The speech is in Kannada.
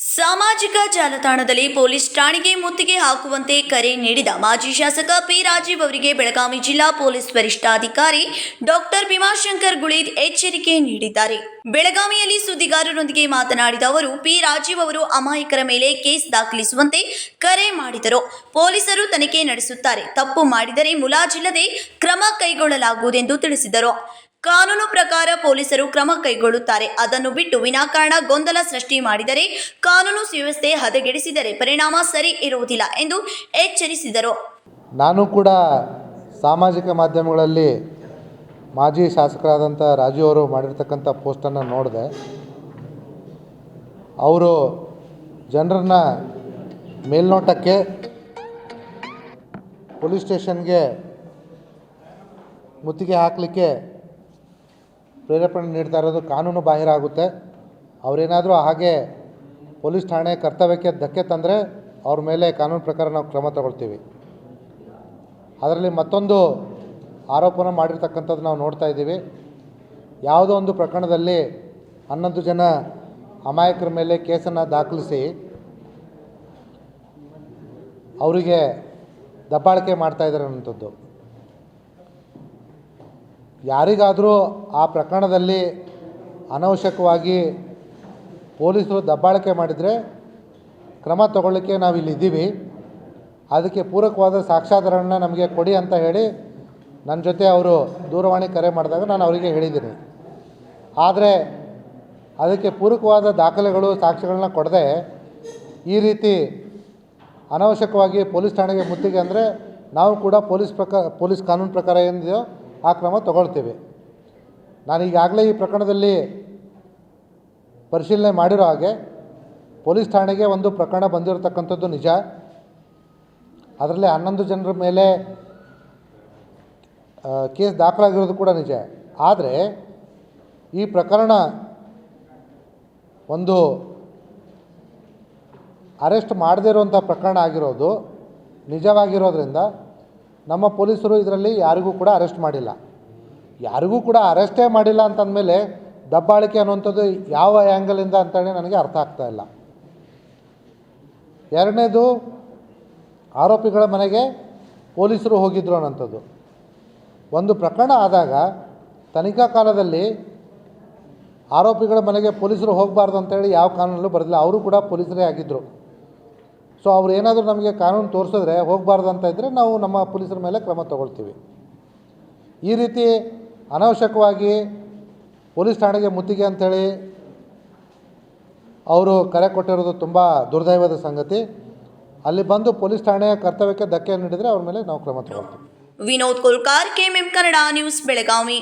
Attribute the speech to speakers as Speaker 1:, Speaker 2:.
Speaker 1: ಸಾಮಾಜಿಕ ಜಾಲತಾಣದಲ್ಲಿ ಪೊಲೀಸ್ ಠಾಣೆಗೆ ಮುತ್ತಿಗೆ ಹಾಕುವಂತೆ ಕರೆ ನೀಡಿದ ಮಾಜಿ ಶಾಸಕ ಪಿ ರಾಜೀವ್ ಅವರಿಗೆ ಬೆಳಗಾವಿ ಜಿಲ್ಲಾ ಪೊಲೀಸ್ ವರಿಷ್ಠಾಧಿಕಾರಿ ಡಾಕ್ಟರ್ ಭೀಮಾಶಂಕರ್ ಗುಳೀದ್ ಎಚ್ಚರಿಕೆ ನೀಡಿದ್ದಾರೆ. ಬೆಳಗಾವಿಯಲ್ಲಿ ಸುದ್ದಿಗಾರರೊಂದಿಗೆ ಮಾತನಾಡಿದ ಅವರು, ಪಿ ರಾಜೀವ್ ಅವರು ಅಮಾಯಕರ ಮೇಲೆ ಕೇಸ್ ದಾಖಲಿಸುವಂತೆ ಕರೆ ಮಾಡಿದರು. ಪೊಲೀಸರು ತನಿಖೆ ನಡೆಸುತ್ತಾರೆ. ತಪ್ಪು ಮಾಡಿದರೆ ಮುಲಾಜಿಲ್ಲದೆ ಕ್ರಮ ಕೈಗೊಳ್ಳಲಾಗುವುದೆಂದು ತಿಳಿಸಿದರು. ಕಾನೂನು ಪ್ರಕಾರ ಪೊಲೀಸರು ಕ್ರಮ ಕೈಗೊಳ್ಳುತ್ತಾರೆ. ಅದನ್ನು ಬಿಟ್ಟು ವಿನಾಕಾರಣ ಗೊಂದಲ ಸೃಷ್ಟಿ ಮಾಡಿದರೆ ಕಾನೂನು ಸುವ್ಯವಸ್ಥೆ ಹದಗೆಡಿಸಿದರೆ ಪರಿಣಾಮ ಸರಿ ಇರುವುದಿಲ್ಲ ಎಂದು ಎಚ್ಚರಿಸಿದರು.
Speaker 2: ನಾನು ಕೂಡ ಸಾಮಾಜಿಕ ಮಾಧ್ಯಮಗಳಲ್ಲಿ ಮಾಜಿ ಶಾಸಕರಾದಂಥ ರಾಜು ಅವರು ಮಾಡಿರ್ತಕ್ಕಂಥ ಪೋಸ್ಟನ್ನು ನೋಡಿದೆ. ಅವರು ಜನರನ್ನ ಮೇಲ್ನೋಟಕ್ಕೆ ಪೊಲೀಸ್ ಸ್ಟೇಷನ್ಗೆ ಮುತ್ತಿಗೆ ಹಾಕಲಿಕ್ಕೆ ಪ್ರೇರೇಪಣೆ ನೀಡ್ತಾ ಇರೋದು ಕಾನೂನು ಬಾಹಿರ ಆಗುತ್ತೆ. ಅವರೇನಾದರೂ ಹಾಗೆ ಪೊಲೀಸ್ ಠಾಣೆ ಕರ್ತವ್ಯಕ್ಕೆ ಧಕ್ಕೆ ತಂದರೆ ಅವ್ರ ಮೇಲೆ ಕಾನೂನು ಪ್ರಕಾರ ನಾವು ಕ್ರಮ ತಗೊಳ್ತೀವಿ. ಅದರಲ್ಲಿ ಮತ್ತೊಂದು ಆರೋಪನ ಮಾಡಿರ್ತಕ್ಕಂಥದ್ದು ನಾವು ನೋಡ್ತಾ ಇದ್ದೀವಿ. ಯಾವುದೋ ಒಂದು ಪ್ರಕರಣದಲ್ಲಿ ಹನ್ನೊಂದು ಜನ ಅಮಾಯಕರ ಮೇಲೆ ಕೇಸನ್ನು ದಾಖಲಿಸಿ ಅವರಿಗೆ ದಬ್ಬಾಳಿಕೆ ಮಾಡ್ತಾ ಇದ್ದಾರೆ ಅನ್ನೋಂಥದ್ದು ಯಾರಿಗಾದರೂ ಆ ಪ್ರಕರಣದಲ್ಲಿ ಅನವಶ್ಯಕವಾಗಿ ಪೊಲೀಸರು ದಬ್ಬಾಳಿಕೆ ಮಾಡಿದರೆ ಕ್ರಮ ತಗೊಳ್ಳಿಕ್ಕೆ ನಾವು ಇಲ್ಲಿ ಇದ್ದೀವಿ ಅದಕ್ಕೆ ಪೂರಕವಾದ ಸಾಕ್ಷ್ಯಾಧಾರಗಳನ್ನ ನಮಗೆ ಕೊಡಿ ಅಂತ ಹೇಳಿ ನನ್ನ ಜೊತೆ ಅವರು ದೂರವಾಣಿ ಕರೆ ಮಾಡಿದಾಗ ನಾನು ಅವರಿಗೆ ಹೇಳಿದ್ದೀನಿ. ಆದರೆ ಅದಕ್ಕೆ ಪೂರಕವಾದ ದಾಖಲೆಗಳು, ಸಾಕ್ಷ್ಯಗಳನ್ನ ಕೊಡದೆ ಈ ರೀತಿ ಅನವಶ್ಯಕವಾಗಿ ಪೊಲೀಸ್ ಠಾಣೆಗೆ ಮುತ್ತಿಗೆ ಅಂದರೆ ನಾವು ಕೂಡ ಪೊಲೀಸ್ ಪ್ರಕಾರ ಪೊಲೀಸ್ ಕಾನೂನು ಪ್ರಕಾರ ಏನಿದೆಯೋ ಆ ಕ್ರಮ ತಗೊಳ್ತೇವೆ. ನಾನು ಈಗಾಗಲೇ ಈ ಪ್ರಕರಣದಲ್ಲಿ ಪರಿಶೀಲನೆ ಮಾಡಿರೋ ಹಾಗೆ ಪೊಲೀಸ್ ಠಾಣೆಗೆ ಒಂದು ಪ್ರಕರಣ ಬಂದಿರತಕ್ಕಂಥದ್ದು ನಿಜ. ಅದರಲ್ಲಿ ಹನ್ನೊಂದು ಜನರ ಮೇಲೆ ಕೇಸ್ ದಾಖಲಾಗಿರೋದು ಕೂಡ ನಿಜ. ಆದರೆ ಈ ಪ್ರಕರಣ ಒಂದು ಅರೆಸ್ಟ್ ಮಾಡದೇ ಇರುವಂಥ ಪ್ರಕರಣ ಆಗಿರೋದು ನಿಜವಾಗಿರೋದ್ರಿಂದ ನಮ್ಮ ಪೊಲೀಸರು ಇದರಲ್ಲಿ ಯಾರಿಗೂ ಕೂಡ ಅರೆಸ್ಟ್ ಮಾಡಿಲ್ಲ. ಯಾರಿಗೂ ಕೂಡ ಅರೆಸ್ಟೇ ಮಾಡಿಲ್ಲ ಅಂತಂದಮೇಲೆ ದಬ್ಬಾಳಿಕೆ ಅನ್ನುವಂಥದ್ದು ಯಾವ ಆ್ಯಂಗಲಿಂದ ಅಂತೇಳಿ ನನಗೆ ಅರ್ಥ ಆಗ್ತಾ ಇಲ್ಲ. ಎರಡನೇದು ಆರೋಪಿಗಳ ಮನೆಗೆ ಪೊಲೀಸರು ಹೋಗಿದ್ರು ಅನ್ನೋಂಥದ್ದು ಒಂದು ಪ್ರಕರಣ ಆದಾಗ ತನಿಖಾ ಕಾಲದಲ್ಲಿ ಆರೋಪಿಗಳ ಮನೆಗೆ ಪೊಲೀಸರು ಹೋಗಬಾರ್ದು ಅಂತೇಳಿ ಯಾವ ಕಾನೂನಲ್ಲೂ ಬರಲಿಲ್ಲ ಅವರು ಕೂಡ ಪೊಲೀಸರೇ ಆಗಿದ್ದರು ಸೊ ಅವ್ರು ಏನಾದರೂ ನಮಗೆ ಕಾನೂನು ತೋರಿಸಿದ್ರೆ ಹೋಗಬಾರ್ದು ಅಂತ ಇದ್ದರೆ ನಾವು ನಮ್ಮ ಪೊಲೀಸರ ಮೇಲೆ ಕ್ರಮ ತಗೊಳ್ತೀವಿ. ಈ ರೀತಿ ಅನವಶ್ಯಕವಾಗಿ ಪೊಲೀಸ್ ಠಾಣೆಗೆ ಮುತ್ತಿಗೆ ಅಂಥೇಳಿ ಅವರು ಕರೆ ಕೊಟ್ಟಿರೋದು ತುಂಬ ದುರ್ದೈವದ ಸಂಗತಿ. ಅಲ್ಲಿ ಬಂದು ಪೊಲೀಸ್ ಠಾಣೆಯ ಕರ್ತವ್ಯಕ್ಕೆ ಧಕ್ಕೆ ನೀಡಿದರೆ ಅವ್ರ ಮೇಲೆ ನಾವು ಕ್ರಮ ತಗೊಳ್ತೀವಿ.
Speaker 1: Vinod Kolkar, KMM Kannada news, Belagavi.